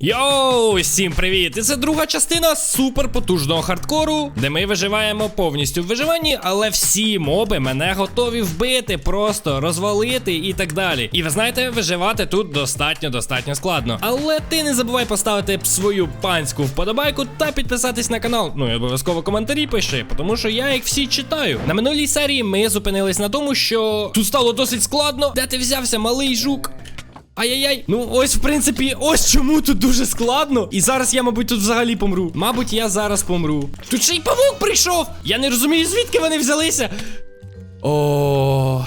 Йоу, всім привіт! І це друга частина суперпотужного хардкору, де ми виживаємо повністю в виживанні, але всі моби мене готові вбити, просто розвалити і так далі. І ви знаєте, виживати тут достатньо достатньо складно. Але ти не забувай поставити свою панську вподобайку та підписатись на канал. Ну і обов'язково коментарі пиши, тому що я їх всі читаю. На минулій серії ми зупинились на тому, що тут стало досить складно. Де ти взявся, малий жук? Ай-яй-яй. Ну, ось, в принципі, ось чому тут дуже складно. І зараз я, мабуть, тут взагалі помру. Мабуть, я зараз помру. Тут ще й павук прийшов! Я не розумію, звідки вони взялися. О.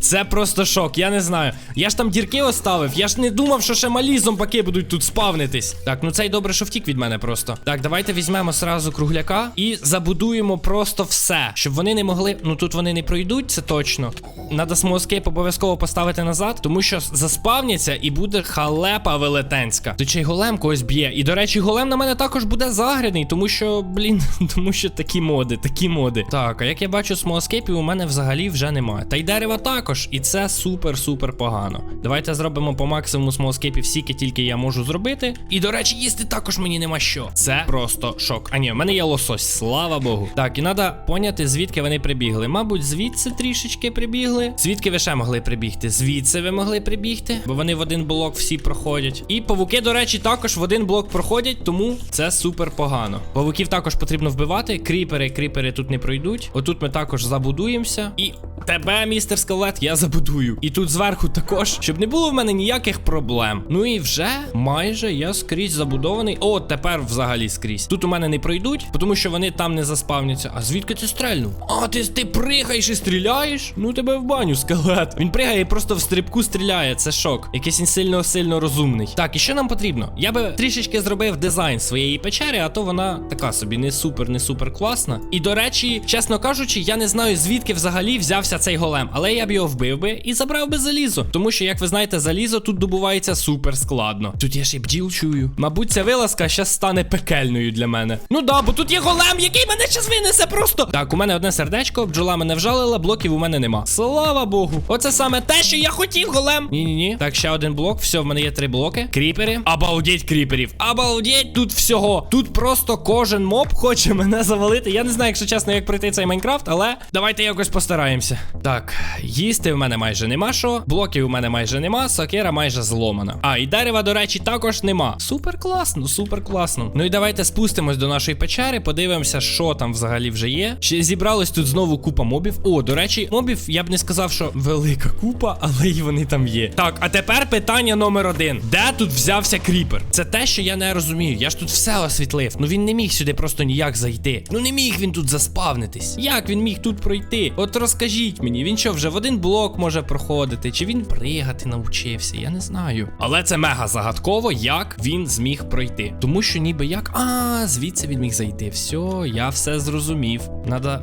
Це просто шок, я не знаю. Я ж там дірки оставив, я ж не думав, що ще малі зомбаки будуть тут спавнитись. Так, ну цей добре, що втік від мене просто. Так, давайте візьмемо сразу кругляка і забудуємо просто все, щоб вони не могли. Ну тут вони не пройдуть, це точно. Надо смоскейп обов'язково поставити назад, тому що заспавняться і буде халепа велетенська. Тут ще й голем когось б'є. І до речі, голем на мене також буде загряний, тому що, блін, тому що такі моди, такі моди. Так, а як я бачу, смоскейпів у мене взагалі вже немає. Та й дерева також. І це супер-супер погано. Давайте зробимо по максимуму смолскейпів стільки тільки я можу зробити. І до речі, їсти також мені нема що. Це просто шок. А ні, в мене є лосось, слава Богу. Так, і треба поняти, звідки вони прибігли. Мабуть, звідси трішечки прибігли. Звідки ви ще могли прибігти? Звідси ви могли прибігти, бо вони в один блок всі проходять. І павуки, до речі, також в один блок проходять, тому це супер погано. Павуків також потрібно вбивати. Кріпери, кріпери тут не пройдуть. Отут ми також забудуємося. І тебе, містер скелет, я забудую. І тут зверху також, щоб не було в мене ніяких проблем. Ну і вже майже я скрізь забудований. О, тепер взагалі скрізь. Тут у мене не пройдуть, тому що вони там не заспавняться. А звідки ти стрельнув? А, ти, ти пригаєш і стріляєш? Ну тебе в баню, скелет. Він пригає і просто в стрибку стріляє. Це шок. Якийсь він сильно сильно розумний. Так, і що нам потрібно? Я би трішечки зробив дизайн своєї печери, а то вона така собі не супер, не супер класна. І до речі, чесно кажучи, я не знаю звідки взагалі взявся цей голем, але я б його вбив би і забрав би залізо. Тому що, як ви знаєте, залізо тут добувається супер складно. Тут я ще бджіл чую. Мабуть, ця вилазка щас стане пекельною для мене. Ну да, бо тут є голем, який мене щас винесе просто. Так, у мене одне сердечко, бджола мене вжалила, блоків у мене нема. Слава Богу. Оце саме те, що я хотів, голем. Ні-ні-ні. Так, ще один блок. Все, в мене є три блоки. Кріпери. Обалдеть кріперів. Обалдеть тут всього. Тут просто кожен моб хоче мене завалити. Я не знаю, якщо чесно, як пройти цей Майнкрафт, але давайте якось постараємося. Так, їсти в мене майже нема що. Блоків у мене майже нема, сокира майже зломана. А, і дерева, до речі, також нема. Супер класно, супер класно. Ну і давайте спустимось до нашої печери, подивимося, що там взагалі вже є. Чи зібралось тут знову купа мобів? О, до речі, мобів я б не сказав, що велика купа, але й вони там є. Так, а тепер питання номер один: де тут взявся кріпер? Це те, що я не розумію. Я ж тут все освітлив. Ну він не міг сюди просто ніяк зайти. Ну не міг він тут заспавнитись. Як він міг тут пройти? От розкажіть мені, він що вже в один блок може проходити? Чи він пригати навчився? Я не знаю. Але це мега загадково, як він зміг пройти. Тому що ніби як. А, звідси він міг зайти. Все, я все зрозумів. Надо.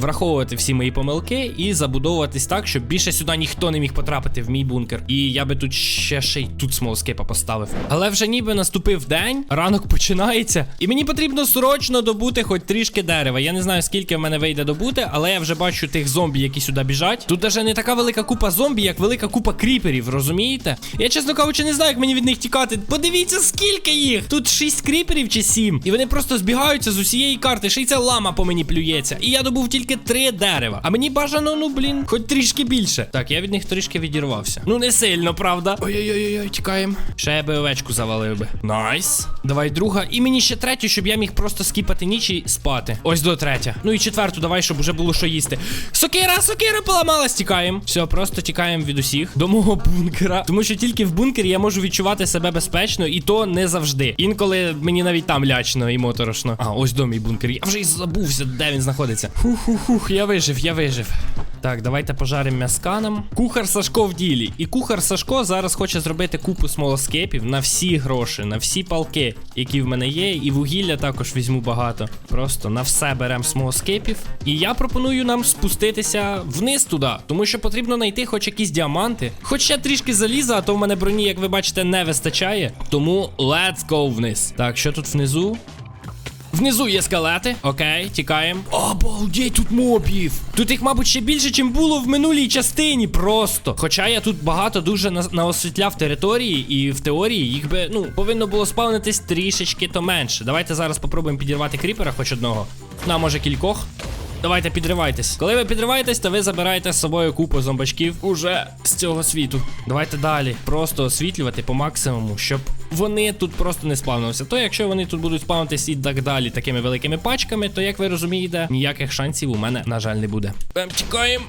Враховувати всі мої помилки і забудовуватись так, щоб більше сюди ніхто не міг потрапити в мій бункер. І я би тут ще ще й тут смолскейпа поставив. Але вже ніби наступив день, ранок починається, і мені потрібно срочно добути хоч трішки дерева. Я не знаю, скільки в мене вийде добути, але я вже бачу тих зомбі, які сюди біжать. Тут навіть не така велика купа зомбі, як велика купа кріперів, розумієте? Я, чесно кажучи, не знаю, як мені від них тікати. Подивіться, скільки їх! Тут 6 кріперів чи 7. І вони просто збігаються з усієї карти. Ще й ця лама по мені плюється. І я добув тільки три дерева. А мені бажано, ну блін, хоч трішки більше. Так, я від них трішки відірвався. Ну не сильно, правда. Ой-ой-ой, тікаємо. Ще я би овечку завалив би. Найс. Давай друга. І мені ще третю, щоб я міг просто скіпати ніч і спати. Ось до третя. Ну і четверту, давай, щоб уже було що їсти. Сокира, сокира поламалась, тікаємо. Все, просто тікаємо від усіх до мого бункера. Тому що тільки в бункері я можу відчувати себе безпечно, і то не завжди. Інколи мені навіть там лячно і моторошно. А, ось до мій бункер. Я вже і забувся, де він знаходиться. Фух-фух-фух, я вижив, я вижив. Так, давайте пожаримо м'яска нам. Кухар Сашко в ділі. І кухар Сашко зараз хоче зробити купу смолоскепів на всі гроші, на всі палки, які в мене є. І вугілля також візьму багато. Просто на все беремо смолоскепів. І я пропоную нам спуститися вниз туди, тому що потрібно знайти хоч якісь діаманти. Хоч ще трішки заліза, а то в мене броні, як ви бачите, не вистачає. Тому let's go вниз. Так, що тут внизу? Внизу є скелети. Окей, тікаємо. Обалдеть, тут мобів. Тут їх, мабуть, ще більше, чим було в минулій частині. Просто. Хоча я тут багато дуже на- наосвітляв території, і в теорії їх би, ну, повинно було спавнитись трішечки то менше. Давайте зараз попробуємо підірвати кріпера, хоч одного. На, може, кількох. Давайте підривайтесь. Коли ви підриваєтесь, то ви забираєте з собою купу зомбачків уже з цього світу. Давайте далі. Просто освітлювати по максимуму, щоб вони тут просто не спавнилися. То якщо вони тут будуть спавнитись і так далі такими великими пачками, то як ви розумієте, ніяких шансів у мене, на жаль, не буде. Чекаємо.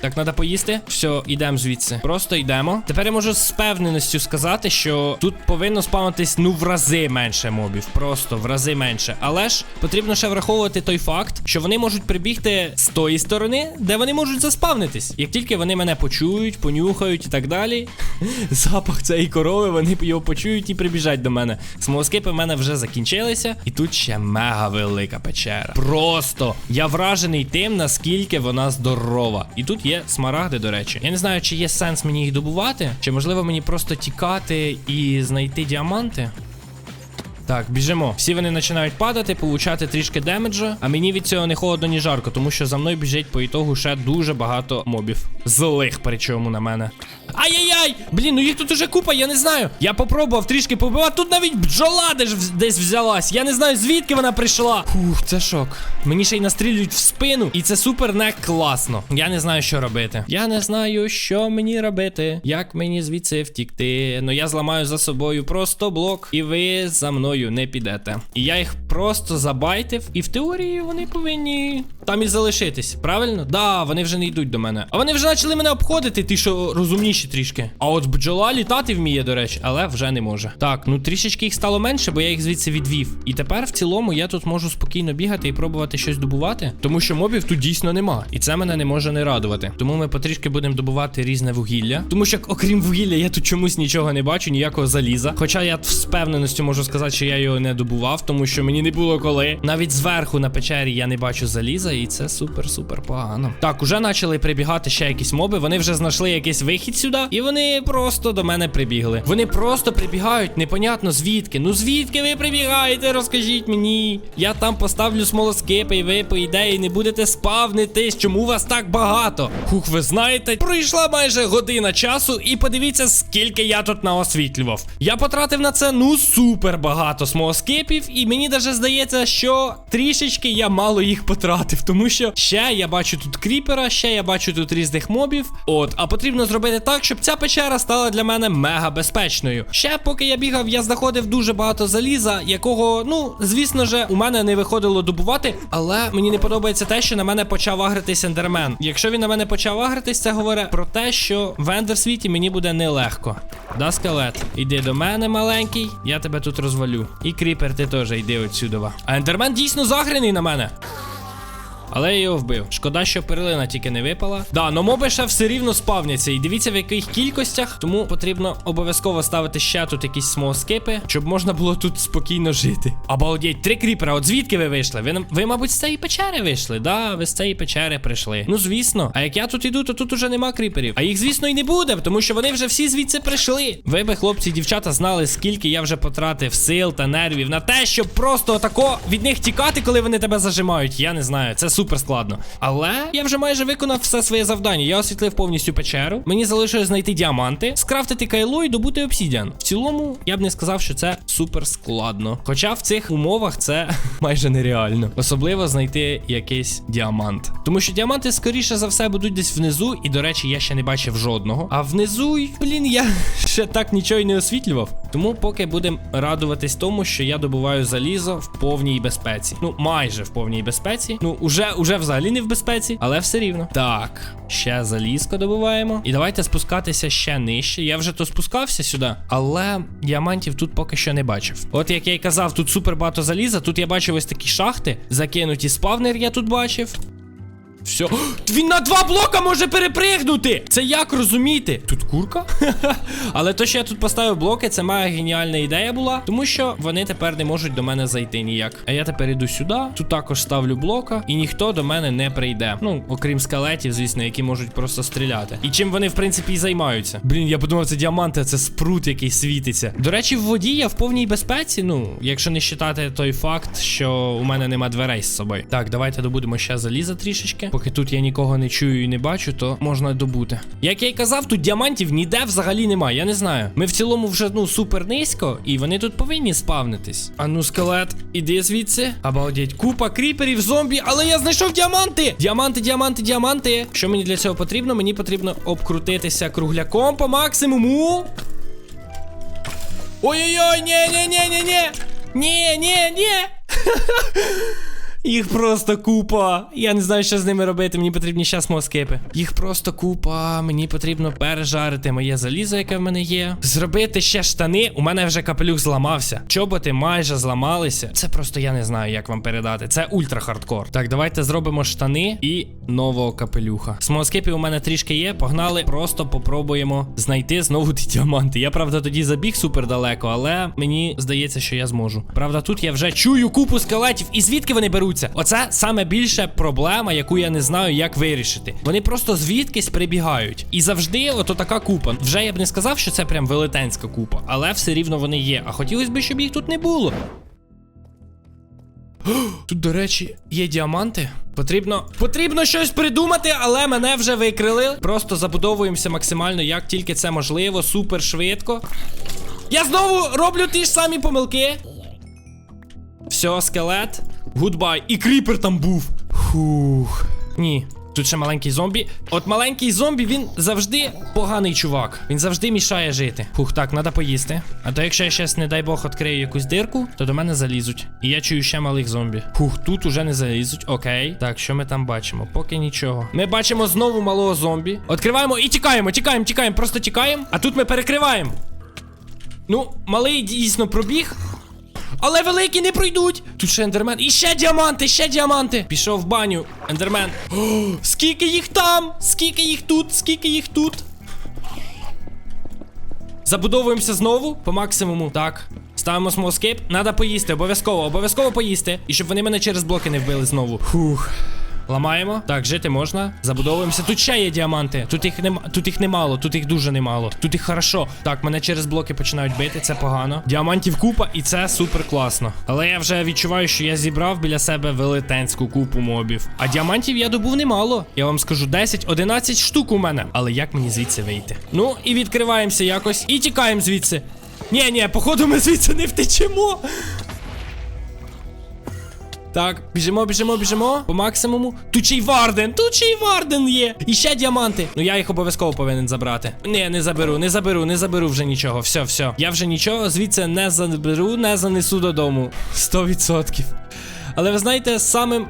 Так, треба поїсти. Все, йдемо звідси. Просто йдемо. Тепер я можу з певненістю сказати, що тут повинно спавнитись ну в рази менше мобів. Просто в рази менше. Але ж потрібно ще враховувати той факт, що вони можуть прибігти з тої сторони, де вони можуть заспавнитись. Як тільки вони мене почують, понюхають і так далі. Запах цієї корови, вони його почують і прибіжать до мене. Смолоскипи в мене вже закінчилися, і тут ще мега велика печера. Просто я вражений тим, наскільки вона здорова. І тут є смарагди, до речі. Я не знаю, чи є сенс мені їх добувати, чи можливо мені просто тікати і знайти діаманти. Так, біжимо. Всі вони починають падати, получати трішки демеджа. А мені від цього не холодно, ні жарко, тому що за мною біжить по ітогу ще дуже багато мобів. Злих, причому на мене. Ай-яй-яй! Блін, ну їх тут уже купа, я не знаю. Я попробував трішки побивати. Тут навіть бджола десь, вз- десь взялась. Я не знаю, звідки вона прийшла. Фух, це шок. Мені ще й настрілюють в спину, і це супер не класно. Я не знаю, що робити. Я не знаю, що мені робити. Як мені звідси втікти. Ну я зламаю за собою просто блок, і ви за мною не підете. І я їх просто забайтив, і в теорії вони повинні там і залишитись. Правильно? Да, вони вже не йдуть до мене. А вони вже почали мене обходити, ті, що розумніші трішки. А от бджола літати вміє, до речі, але вже не може. Так, ну трішечки їх стало менше, бо я їх звідси відвів. І тепер в цілому я тут можу спокійно бігати і пробувати щось добувати, тому що мобів тут дійсно нема. І це мене не може не радувати. Тому ми потрішки будемо добувати різне вугілля. Тому що, окрім вугілля, я тут чомусь нічого не бачу, ніякого заліза. Хоча я з впевненістю можу сказати, що я його не добував, тому що мені не було коли. Навіть зверху на печері я не бачу заліза, і це супер-супер погано. Так, уже почали прибігати ще якісь моби. Вони вже знайшли якийсь вихід сюди, і вони просто до мене прибігли. Вони просто прибігають, непонятно звідки. Ну звідки ви прибігаєте? Розкажіть мені. Я там поставлю смолоскипи, і ви, по ідеї, не будете спавнитись. Чому вас так багато? Хух, ви знаєте, пройшла майже година часу, і подивіться, скільки я тут наосвітлював. Я потратив на це ну супер багато смолоскипів, і мені даже здається, що трішечки я мало їх потратив, тому що ще я бачу тут кріпера, ще я бачу тут різних мобів. От, а потрібно зробити так, щоб ця печера стала для мене мега безпечною. Ще поки я бігав, я знаходив дуже багато заліза, якого, ну, звісно же, у мене не виходило добувати, але мені не подобається те, що на мене почав агритись ендермен. Якщо він на мене почав агритись, це говорить про те, що в ендер світі мені буде нелегко. Да, скелет, іди до мене, маленький, я тебе тут розвалю. І кріпер, ти теж йди отсюдова. А ендермен дійсно загряний на мене. Але я його вбив. Шкода, що перлина тільки не випала. Да, но моби ще все рівно спавняться. І дивіться в яких кількостях. Тому потрібно обов'язково ставити ще тут якісь смолоскипи, щоб можна було тут спокійно жити. Обалдеть, три кріпера. От звідки ви вийшли? Ви, ви, мабуть, з цієї печери вийшли. Да, ви з цієї печери прийшли. Ну, звісно. А як я тут іду, то тут уже нема кріперів. А їх, звісно, і не буде, тому що вони вже всі звідси прийшли. Ви би, хлопці дівчата, знали, скільки я вже потратив сил та нервів на те, щоб просто отако від них тікати, коли вони тебе зажимають. Я не знаю, це супер складно. Але я вже майже виконав все своє завдання. Я освітлив повністю печеру. Мені залишилось знайти діаманти, скрафтити кайло і добути обсідіан. В цілому, я б не сказав, що це супер складно. Хоча в цих умовах це майже нереально. Особливо знайти якийсь діамант. Тому що діаманти, скоріше за все, будуть десь внизу. І, до речі, я ще не бачив жодного. А внизу, блін, я ще так нічого й не освітлював. Тому поки будемо радуватись тому, що я добуваю залізо в повній безпеці. Ну, майже в повній безпеці. Ну, уже, уже взагалі не в безпеці, але все рівно. Так, ще залізко добуваємо. І давайте спускатися ще нижче. Я вже то спускався сюди, але діамантів тут поки що не бачив. От як я й казав, тут супер багато заліза. Тут я бачив ось такі шахти. Закинуті спавнер я тут бачив. Все. Він на два блока може перепригнути! Це як розуміти? Тут курка? Але то, що я тут поставив блоки, це моя геніальна ідея була, тому що вони тепер не можуть до мене зайти ніяк. А я тепер іду сюди, тут також ставлю блока, і ніхто до мене не прийде. Ну, окрім скелетів, звісно, які можуть просто стріляти. І чим вони, в принципі, і займаються. Блін, я подумав, це діаманти, це спрут, який світиться. До речі, в воді я в повній безпеці. Ну, якщо не вважати той факт, що у мене нема дверей з собою. Так, давайте добудемо ще заліза трішечки. Поки тут я нікого не чую і не бачу, то можна добути. Як я й казав, тут діамантів ніде взагалі немає. Я не знаю. Ми в цілому вже ну супер низько, і вони тут повинні спавнитись. А ну, скелет, іди звідси. Обалдеть, купа кріперів, зомбі, але я знайшов діаманти! Діаманти, діаманти, діаманти. Що мені для цього потрібно? Мені потрібно обкрутитися кругляком по максимуму. Ой-ой-ой, ні-ні-ні-ні-ні. Ні-ні-ні. Їх просто купа. Я не знаю, що з ними робити. Мені потрібні ще смоскипи. Їх просто купа. Мені потрібно пережарити моє залізо, яке в мене є. Зробити ще штани. У мене вже капелюх зламався. Чоботи майже зламалися. Це просто я не знаю, як вам передати. Це ультра хардкор. Так, давайте зробимо штани і нового капелюха. Смоскипів у мене трішки є. Погнали, просто попробуємо знайти знову ті діаманти. Я правда тоді забіг супер далеко, але мені здається, що я зможу. Правда, тут я вже чую купу скелетів. І звідки вони беруться? Оце саме більша проблема, яку я не знаю, як вирішити. Вони просто звідкись прибігають. І завжди, ото така купа. Вже я б не сказав, що це прям велетенська купа, але все рівно вони є. А хотілося б, щоб їх тут не було. Тут, до речі, є діаманти. Потрібно потрібно щось придумати, але мене вже викрили. Просто забудовуємося максимально, як тільки це можливо, супер швидко. Я знову роблю ті ж самі помилки. Все, скелет. Гудбай. І кріпер там був. Фух. Ні. Тут ще маленький зомбі. От маленький зомбі, він завжди поганий чувак. Він завжди мішає жити. Фух, так, треба поїсти. А то якщо я щас, не дай Бог, відкрию якусь дирку, то до мене залізуть. І я чую ще малих зомбі. Фух, тут уже не залізуть. Окей. Так, що ми там бачимо? Поки нічого. Ми бачимо знову малого зомбі. Відкриваємо і тікаємо, тікаємо, тікаємо, просто тікаємо. А тут ми перекриваємо. Ну, малий дійсно пробіг. Але великі не пройдуть. Тут ще ендермен. І ще діаманти, ще діаманти. Пішов в баню. Ендермен. О, скільки їх там? Скільки їх тут? Скільки їх тут? Забудовуємося знову по максимуму. Так. Ставимо смоскейп. Надо поїсти, обов'язково, обов'язково поїсти. І щоб вони мене через блоки не вбили знову. Фух. Ламаємо. Так, жити можна. Забудовуємося. Тут ще є діаманти. Тут їх нема. Тут їх немало, тут їх дуже немало. Тут їх хорошо. Так, мене через блоки починають бити, це погано. Діамантів купа, і це супер класно. Але я вже відчуваю, що я зібрав біля себе велетенську купу мобів. А діамантів я добув немало. Я вам скажу 10-11 штук у мене. Але як мені звідси вийти? Ну, і відкриваємося якось. І тікаємо звідси. Ні, ні, походу, ми звідси не втечемо. Так, біжимо, біжимо, біжимо. По максимуму. Тут ще й Варден, тут ще й Варден є. І ще діаманти. Ну я їх обов'язково повинен забрати. Ні, не заберу, не заберу, не заберу вже нічого. Все, все. Я вже нічого звідси не заберу, не занесу додому. 100%. Але ви знаєте, самим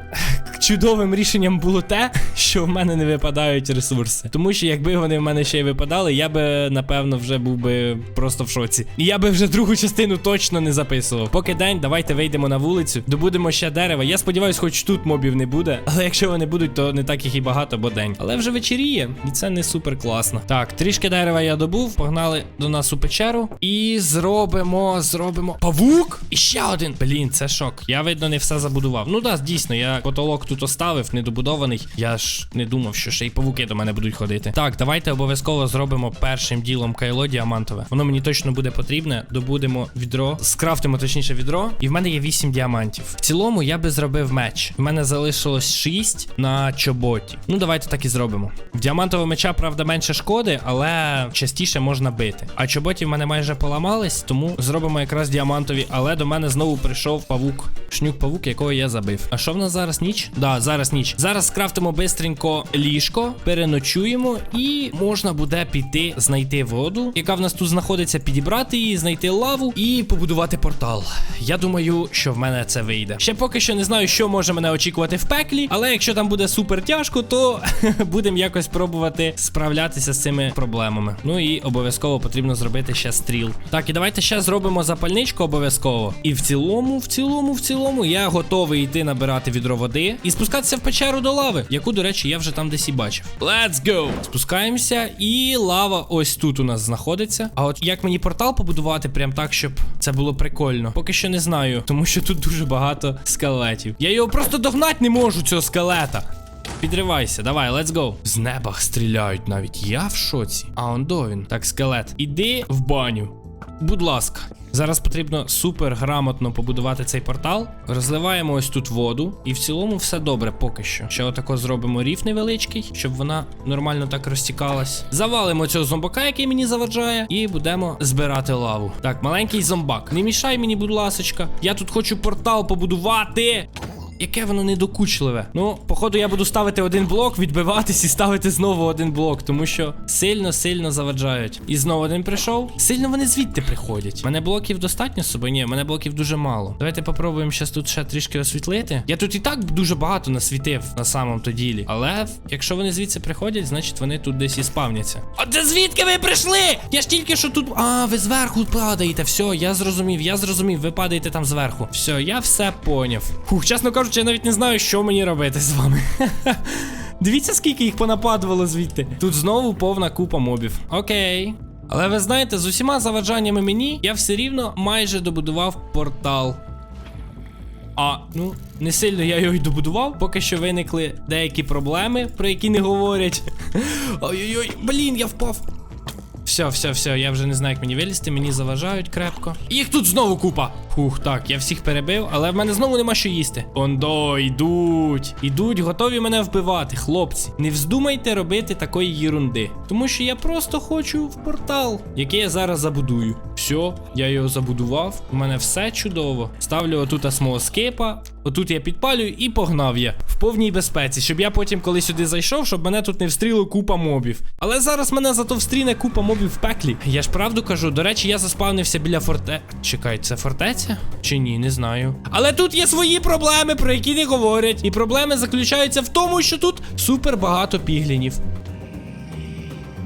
чудовим рішенням було те, що в мене не випадають ресурси. Тому що якби вони в мене ще й випадали, я би напевно вже був би просто в шоці. І я би вже другу частину точно не записував. Поки день, давайте вийдемо на вулицю, добудемо ще дерева. Я сподіваюся, хоч тут мобів не буде. Але якщо вони будуть, то не так їх і багато, бо день. Але вже вечеріє, і це не супер класно. Так, трішки дерева я добув, погнали до нас у печеру. І зробимо, зробимо. Павук! І ще один. Блін, це шок. Я видно не все забудував. Ну так, дійсно, я потолок тут оставив, недобудований. Я ж не думав, що ще й павуки до мене будуть ходити. Так, давайте обов'язково зробимо першим ділом кайло діамантове. Воно мені точно буде потрібне. Добудемо відро, скрафтимо точніше відро. І в мене є 8 діамантів. В цілому я би зробив меч. В мене залишилось 6 на чоботі. Ну, давайте так і зробимо. В діамантового меча, правда, менше шкоди, але частіше можна бити. А чоботі в мене майже поламались, тому зробимо якраз діамантові. Але до мене знову прийшов павук. Шнюк павук, якого я забив. А що в нас зараз ніч? Да, зараз ніч. Зараз скрафтимо бистренько ліжко, переночуємо, і можна буде піти знайти воду, яка в нас тут знаходиться, підібрати її, знайти лаву і побудувати портал. Я думаю, що в мене це вийде. Ще поки що не знаю, що може мене очікувати в пеклі, але якщо там буде супер тяжко, то будемо якось пробувати справлятися з цими проблемами. Ну і обов'язково потрібно зробити ще стріл. Так, і давайте ще зробимо запальничку обов'язково. І в цілому, в цілому, в цілому. я готовий йти набирати відро води і спускатися в печеру до лави, яку, до речі, я вже там десь і бачив. Let's go! Спускаємося, і лава ось тут у нас знаходиться. А от як мені портал побудувати, прям так, щоб це було прикольно. Поки що не знаю, тому що тут дуже багато скелетів. Я його просто догнати не можу, цього скелета. Підривайся, давай, let's go. З неба стріляють навіть. Я в шоці. А он до він. Так, скелет. Іди в баню. Будь ласка. Зараз потрібно супер грамотно побудувати цей портал. Розливаємо ось тут воду, і в цілому все добре поки що. Ще отако зробимо ріф невеличкий, щоб вона нормально так розтікалась. Завалимо цього зомбака, який мені заваджає, і будемо збирати лаву. Так, маленький зомбак. Не мішай мені, будь ласочка. Я тут хочу портал побудувати. Яке воно недокучливе. Ну, походу, я буду ставити один блок, відбиватись і ставити знову один блок, тому що сильно-сильно заваджають. І знову один прийшов. Сильно вони звідти приходять. Мене блоків достатньо з собою? Ні, мене блоків дуже мало. Давайте попробуємо зараз тут ще трішки освітлити. Я тут і так дуже багато насвітив на самому то ділі. Але якщо вони звідси приходять, значить вони тут десь і спавняться. А це звідки ви прийшли? Я ж тільки що тут. А, ви зверху падаєте. Все, я зрозумів, я зрозумів. Ви падаєте там зверху. Все, я все поняв. Фух, чесно кажучи, я навіть не знаю, що мені робити з вами. Дивіться, скільки їх понападувало звідти. Тут знову повна купа мобів. Окей. Але ви знаєте, з усіма заваджаннями мені я все рівно майже добудував портал. А, ну, не сильно я його й добудував, поки що виникли деякі проблеми, про які не говорять. Ой-ой-ой, блін, я впав. Все, все, все, я вже не знаю, як мені вилізти, мені заважають крепко. Їх тут знову купа. Фух, так, я всіх перебив, але в мене знову нема що їсти. Ондо, йдуть. Ідуть, готові мене вбивати, хлопці. Не вздумайте робити такої єрунди. Тому що я просто хочу в портал, який я зараз забудую. Все, я його забудував. У мене все чудово. Ставлю отут смолоскипа. Отут я підпалюю і погнав я в повній безпеці, щоб я потім, коли сюди зайшов, щоб мене тут не встріло купа мобів. Але зараз мене зато встріне купа мобів в пеклі. Я ж правду кажу. До речі, я заспавнився біля форте. Чекай, це фортеця? Чи ні, не знаю. Але тут є свої проблеми, про які не говорять. І проблеми заключаються в тому, що тут супер багато піглінів.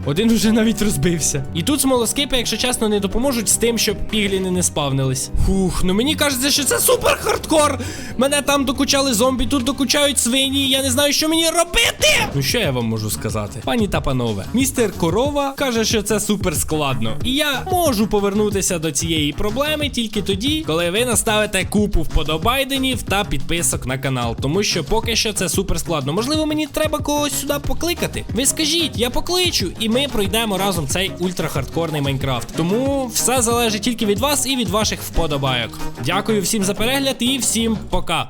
Один уже навіть розбився. І тут смолоскипи, якщо чесно, не допоможуть з тим, щоб пігліни не спавнились. Фух, ну мені кажеться, що це супер хардкор. Мене там докучали зомбі, тут докучають свині. Я не знаю, що мені робити. Ну що я вам можу сказати? Пані та панове, містер Корова каже, що це супер складно. І я можу повернутися до цієї проблеми тільки тоді, коли ви наставите купу вподобайденів та підписок на канал. Тому що поки що це супер складно. Можливо, мені треба когось сюди покликати. Ви скажіть, я покличу, і ми пройдемо разом цей ультрахардкорний Майнкрафт. Тому все залежить тільки від вас і від ваших вподобайок. Дякую всім за перегляд і всім пока.